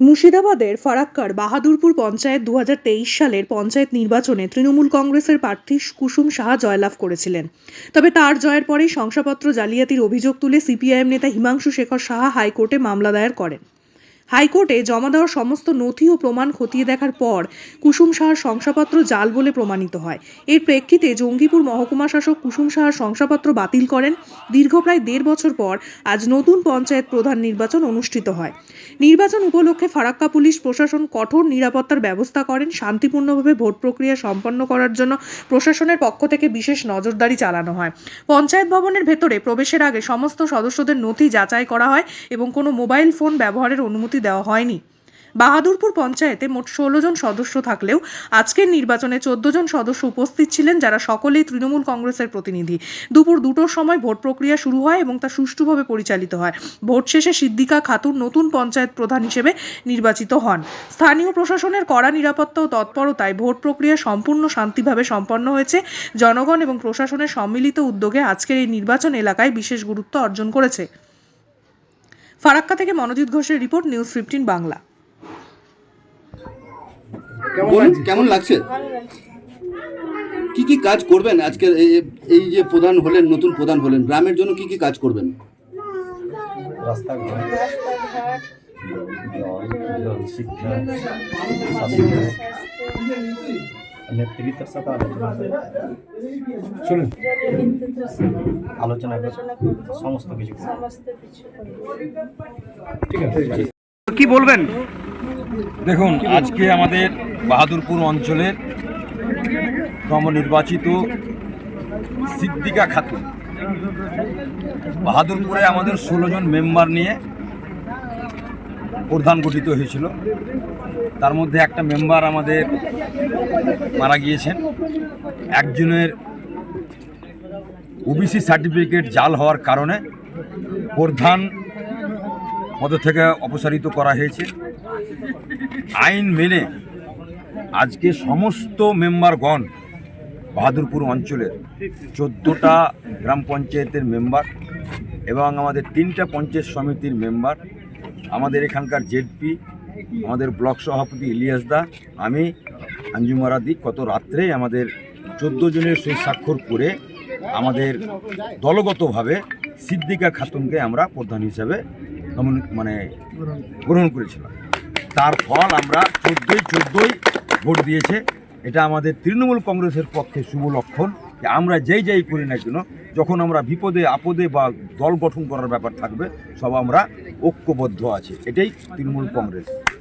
মুর্শিদাবাদের ফারাক্কার বাহাদুরপুর পঞ্চায়েত দু হাজার তেইশ সালের পঞ্চায়েত নির্বাচনে তৃণমূল কংগ্রেসের প্রার্থী কুসুম সাহা জয়লাভ করেছিলেন। তবে তার জয়ের পরেই শংসাপত্র জালিয়াতির অভিযোগ তুলে সিপিআইএম নেতা হিমাংশু শেখর সাহা হাইকোর্টে মামলা দায়ের করেন। হাইকোর্টে জমা দেওয়া সমস্ত নথি ও প্রমাণ খতিয়ে দেখার পর কুসুম সাহার শংসাপত্র জাল বলে প্রমাণিত হয়। এর প্রেক্ষিতে জঙ্গিপুর মহকুমা শাসক কুসুম সাহার শংসাপত্র বাতিল করেন। দীর্ঘ প্রায় দেড় বছর পর আজ নতুন পঞ্চায়েত প্রধান নির্বাচন অনুষ্ঠিত হয়। নির্বাচন উপলক্ষে ফারাক্কা পুলিশ প্রশাসন কঠোর নিরাপত্তার ব্যবস্থা করেন। শান্তিপূর্ণভাবে ভোট প্রক্রিয়া সম্পন্ন করার জন্য প্রশাসনের পক্ষ থেকে বিশেষ নজরদারি চালানো হয়। পঞ্চায়েত ভবনের ভেতরে প্রবেশের আগে সমস্ত সদস্যদের নথি যাচাই করা হয় এবং কোনো মোবাইল ফোন ব্যবহারের অনুমতি দেওয়া হয়নি। বাহাদুরপুর পঞ্চায়েতে মোট ষোলো জন সদস্য থাকলেও আজকের নির্বাচনে চোদ্দ জন সদস্য উপস্থিত ছিলেন, যারা সকলেই তৃণমূল কংগ্রেসের প্রতিনিধি। দুপুর দুটোর সময় ভোট প্রক্রিয়া শুরু হয় এবং তা সুষ্ঠুভাবে পরিচালিত হয়। ভোট শেষে সিদ্দিকা খাতুন নতুন পঞ্চায়েত প্রধান হিসেবে নির্বাচিত হন। স্থানীয় প্রশাসনের কড়া নিরাপত্তা ও তৎপরতায় ভোট প্রক্রিয়া সম্পূর্ণ শান্তিভাবে সম্পন্ন হয়েছে। জনগণ এবং প্রশাসনের সম্মিলিত উদ্যোগে আজকের এই নির্বাচন এলাকায় বিশেষ গুরুত্ব অর্জন করেছে। ফারাক্কা থেকে মনোজিৎ ঘোষের রিপোর্ট নিউজ ফিফটিন বাংলা। বলুন কেমন লাগছে? কি কি কাজ করবেন আজকে? এই- এই যে প্রধান হলেন নতুন প্রধান হলেন গ্রামের জন্য কি কি কাজ করবেন? রাস্তাঘাট রাস্তাঘাট জল জল শিক্ষা স্বাস্থ্য। নেতৃত্বের সাথে আলোচনা শুনুন আলোচনা সমস্ত কিছু সমস্ত কিছু করব কি বলবেন? দেখুন আজকে আমাদের বাহাদুরপুর অঞ্চলের নবনির্বাচিত সিদ্দিকা খাতুন। বাহাদুরপুরে আমাদের ষোলো জন মেম্বার নিয়ে প্রধান গঠিত হয়েছিল। তার মধ্যে একটা মেম্বার আমাদের মারা গিয়েছেন। একজনের ওবিসি সার্টিফিকেট জাল হওয়ার কারণে প্রধান পদ থেকে অপসারিত করা হয়েছে। আইন মেনে আজকে সমস্ত মেম্বারগণ বাহাদুরপুর অঞ্চলের চোদ্দোটা গ্রাম পঞ্চায়েতের মেম্বার এবং আমাদের তিনটা পঞ্চায়েত সমিতির মেম্বার আমাদের এখানকার জেডপি, আমাদের ব্লক সভাপতি ইলিয়াস দা, আমি আঞ্জুমারাদি কত রাত্রেই আমাদের চোদ্দ জনের সই স্বাক্ষর করে আমাদের দলগতভাবে সিদ্দিকা খাতুনকে আমরা প্রধান হিসাবে মানে গ্রহণ করেছিলাম। তার ফল আমরা চোদ্দোই চোদ্দোই ভোট দিয়েছে। এটা আমাদের তৃণমূল কংগ্রেসের পক্ষে শুভ লক্ষণ। যে আমরা যেই যেই করি না কেন, যখন আমরা বিপদে, আপদে বা দল গঠন করার ব্যাপার থাকবে, সব আমরা ঐক্যবদ্ধ আছে। এটাই তৃণমূল কংগ্রেস।